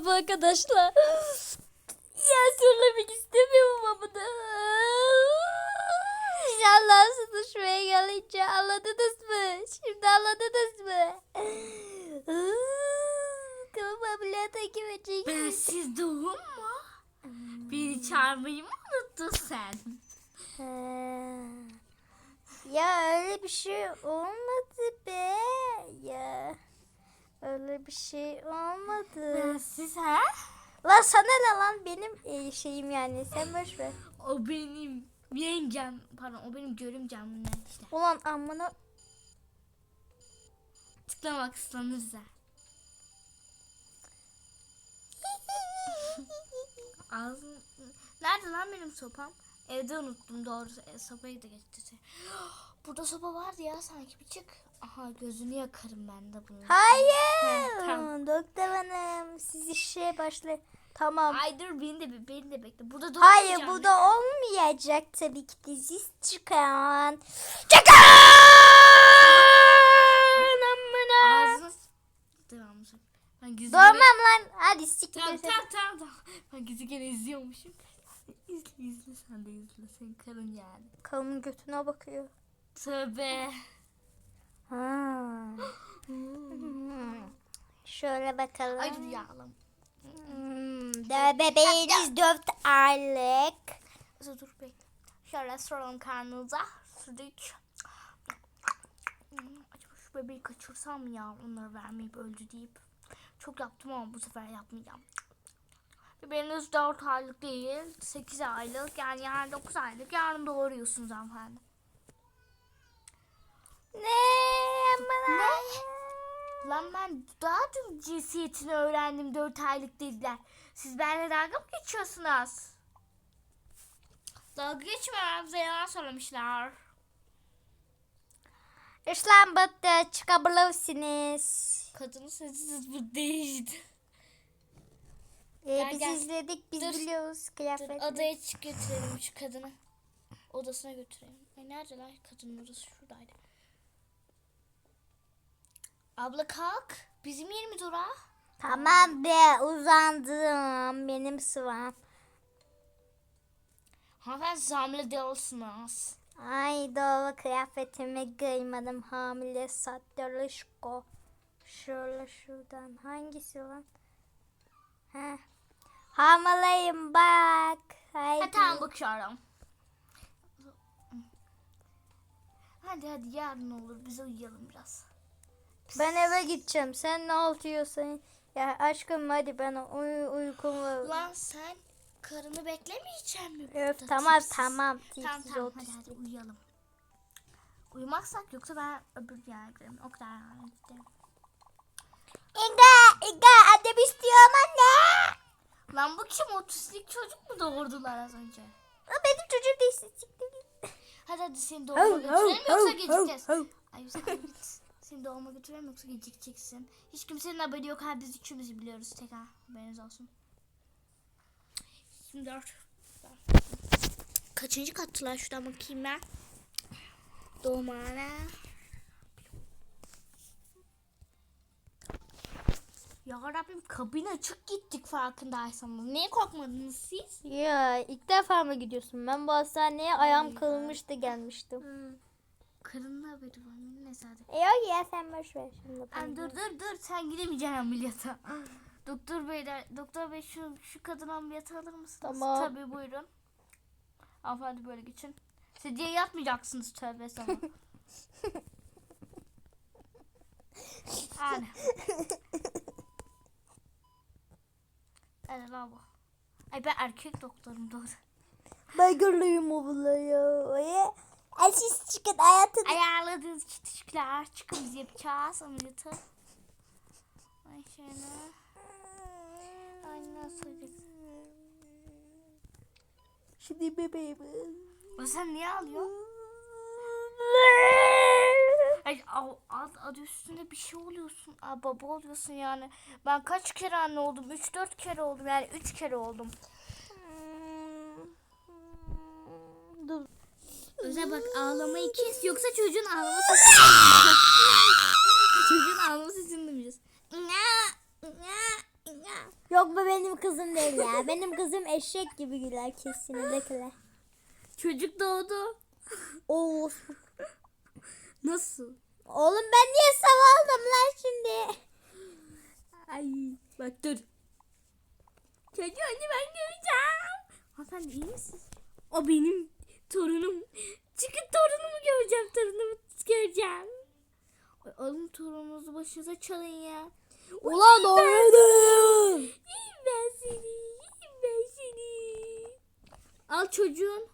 fotoğrafı arkadaşlar. Ya söylemek istemiyorum ama da. İnşallah sıkışmaya gelince anladınız mı? Şimdi anladınız mı? Kafam ameliyata girecek. Ben siz doğum mu? Beni çağırmayı mı unuttun sen? Ya öyle bir şey olmadı be. Ya öyle bir şey olmadı. Ben siz ha? Lan sana ne lan benim e, şeyim yani sen boş ver. O benim yengem. Pardon o benim görümcem. Ne işte. Ulan amına Tıklamak ıslanırsa. Ağzım... Nerede lan benim sopam? Evde unuttum doğrusu. E, sopayı da getirdi. Burada sopa vardı ya sanki bir çık. Aha gözünü yakarım ben de bunu. Hayır. He, tamam. Doktor hanım siz işe başlayın. Tamam. Ay dur beni de beni de bekle. Burada dur. Hayır bu da olmayacak tabii ki de siz çıkan. Çıkan! Amına. Devamlı söyle. Ben gizli Doğmam lan. Hadi siktir. Tamam tamam tamam tamam. Ben gizli gene izliyormuşum. İzle izle sen de izle. Senin karın yani. Kalın götüne bakıyor. Tövbe. Ha. Şöyle bakalım. Ay rüyalım. Hmm, de bebeğiniz 4 aylık. Dur dur bekle. Şöyle soralım karnınıza. Sürdük. Hmm, Acaba şu bebeği kaçırsam ya onları vermeyip öldü deyip. Çok yaptım ama bu sefer yapmayacağım. Bebeğiniz 4 aylık değil, 8 aylık yani yarın 9 aylık. Yarın doğuruyorsunuz hanımefendi. Ne? Amına. Lan ben daha dün cinsiyetini öğrendim 4 aylık dediler. Siz benimle dalga mı geçiyorsunuz? Dalga geçmiyorum bize yalan söylemişler. İşlem bitti. Çıkabilirsiniz. Kadının sessiz bu değildi. Ee, Gel, biz gel. izledik. Biz Dur. biliyoruz Dur kıyafetleri. adaya çık götürelim şu kadını. Odasına götürelim. Ay nerede lan kadının odası şuradaydı. Abla kalk. Bizim yerimiz ora. Tamam be uzandım. Benim sıvam. Hanımefendi zamlı değilsiniz. Ay doğru kıyafetimi giymedim. Hamile sattırışko. Şöyle şuradan. Hangisi lan? Heh. Hamileyim bak. Haydi. Ha tamam bakıyorum. Hadi hadi yarın olur biz uyuyalım biraz. Ben eve gideceğim. Sen ne yapıyorsun? Ya aşkım hadi ben uy uykum var. Lan sen karını beklemeyecek mi? Öf tamam tipsiz? tamam. Tamam Tipsiz tamam otistik. hadi hadi uyuyalım. Uyumaksak yoksa ben öbür yere giderim. O kadar giderim. İnga, İnga annem istiyorum anne. Lan bu kim otistik çocuk mu doğurdular az önce? Benim çocuğum değilsin. siktir git. Hadi hadi seni doğuma götürelim yoksa gecikeceğiz. Ay sen git. Seni doğuma götürelim yoksa gecikeceksin. Hiç kimsenin haberi yok. Ha biz üçümüz biliyoruz tek ha. Haberiniz olsun. Şimdi dört. Kaçıncı kattılar şuradan bakayım ben. Doğumhane. Ya Rabbim kabin açık gittik farkındaysanız. Niye korkmadınız siz? Ya ilk defa mı gidiyorsun? Ben bu hastaneye ayağım kırılmıştı gelmiştim. Karının haberi var. Neyse hadi. E yok ya sen boş ver şimdi. Ay, dur dur dur sen gidemeyeceksin ameliyata. Doktor bey de, doktor bey şu şu kadın ameliyata alır mısınız? Tamam. Tabii buyurun. Hanımefendi böyle geçin. Sedye yatmayacaksınız tövbe sana. Hadi lan bu. Ay ben erkek doktorum doğru. Ben görüyorum oğlu ya. Ay siz çıkın hayatını. Ayarladığınız çıtışıklar çıkın biz yapacağız ameliyatı. Ay şöyle. Ay nasıl Şimdi bebeğim. O sen niye ağlıyorsun? Ay al- ad, adı üstünde bir şey oluyorsun. Aa, baba oluyorsun yani. Ben kaç kere anne oldum? 3-4 kere oldum yani 3 kere oldum. Özel bak ağlamayı kes yoksa çocuğun ağlama sesini çocuğun ağlama sesini duymayacağız. Ya Yok bu benim kızım değil ya. Benim kızım eşek gibi güler kesinlikle. Çocuk doğdu. Oo. Nasıl? Oğlum ben niye savaldım lan şimdi? Ay bak dur. Çocuğunu ben göreceğim. Hanımefendi iyi misiniz? O benim torunum. Çıkın torunumu göreceğim. Torunumu göreceğim. Ay, alın torununuzu başınıza çalın ya. Ulan oynadım. Yiyeyim ben seni. Ben seni. Al çocuğun.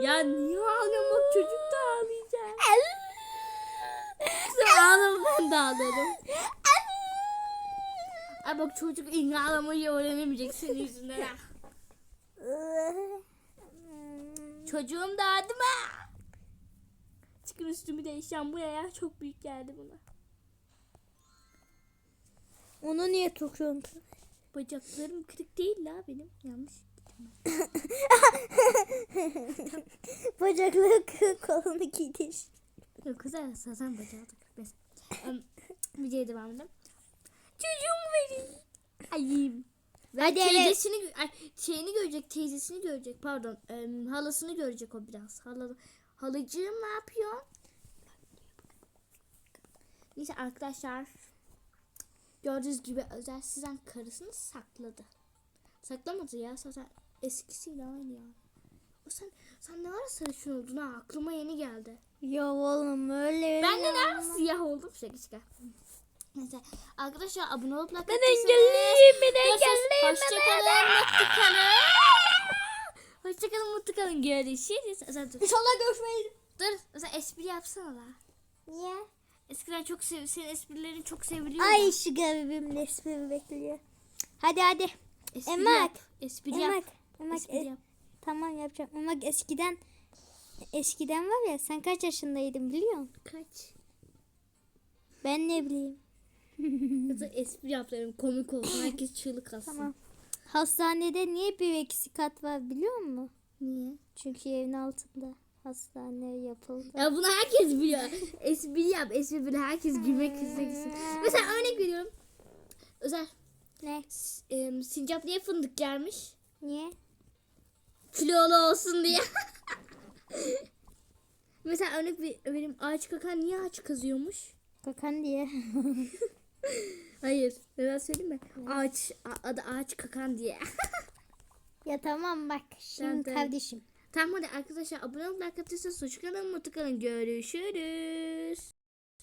Ya niye ağlıyorsun? Bak çocuk da ağlayacak. Sen ağlama ben de ağlarım. Ay bak çocuk ağlamayı öğrenemeyecek senin yüzünden. ha. Çocuğum da adı mı? Çıkın üstümü değişeceğim bu ya çok büyük geldi buna. Onu niye tutuyorsun? Bacaklarım kırık değil la benim. Yanlış. Bacakları kırık kolunu giydir. Yok kızlar zaten bacağı da kırık. Neyse. Em, Videoya devam edelim. Çocuğumu verin. Ayım. Hadi teyzesini, ay, şeyini görecek, teyzesini görecek. Pardon, em, halasını görecek o biraz. Hala, halacığım ne yapıyor? Neyse arkadaşlar. Gördüğünüz gibi özel sizden karısını sakladı. Saklamadı ya zaten eskisiyle aynı ya. O sen, sen ne ara sarışın oldun ha? Aklıma yeni geldi. Ya oğlum öyle Ben de ne ara siyah oldum? Şaka şaka. Neyse arkadaşlar abone olup like Ben engelliyim ben engelliyim. Hoşçakalın. Mutlu kalın. Hoşçakalın. Mutlu kalın. Görüşürüz. Sen dur. İnşallah görüşmeyiz. Dur. Sen espri yapsana la. Niye? Eskiden çok sev senin esprilerin çok seviliyordu. Ay şu garibim resmimi bekliyor. Hadi hadi. Espri Emak. yap. Espri yap. Emak. Emak. Espri e- yap. tamam yapacağım. Emak eskiden eskiden var ya sen kaç yaşındaydın biliyor musun? Kaç? Ben ne bileyim. Kızı espri yap dedim. Komik olsun. Herkes çığlık atsın. Tamam. Hastanede niye bir eksi kat var biliyor musun? Niye? Çünkü evin altında hastane yapıldı. Ya bunu herkes biliyor. espri yap. Espri böyle herkes gülmek istesin. Mesela örnek veriyorum. Özel. Ne? S- em, Sincap niye fındık gelmiş? Niye? kilolu olsun diye. Mesela örnek bir benim ağaç kakan niye ağaç kazıyormuş? Kakan diye. Hayır. Neden söyleyeyim mi? Ağaç adı ağaç kakan diye. ya tamam bak şimdi Tamam, kardeşim. tamam hadi arkadaşlar abone olun like atırsanız hoşçakalın mutlu kalın görüşürüz.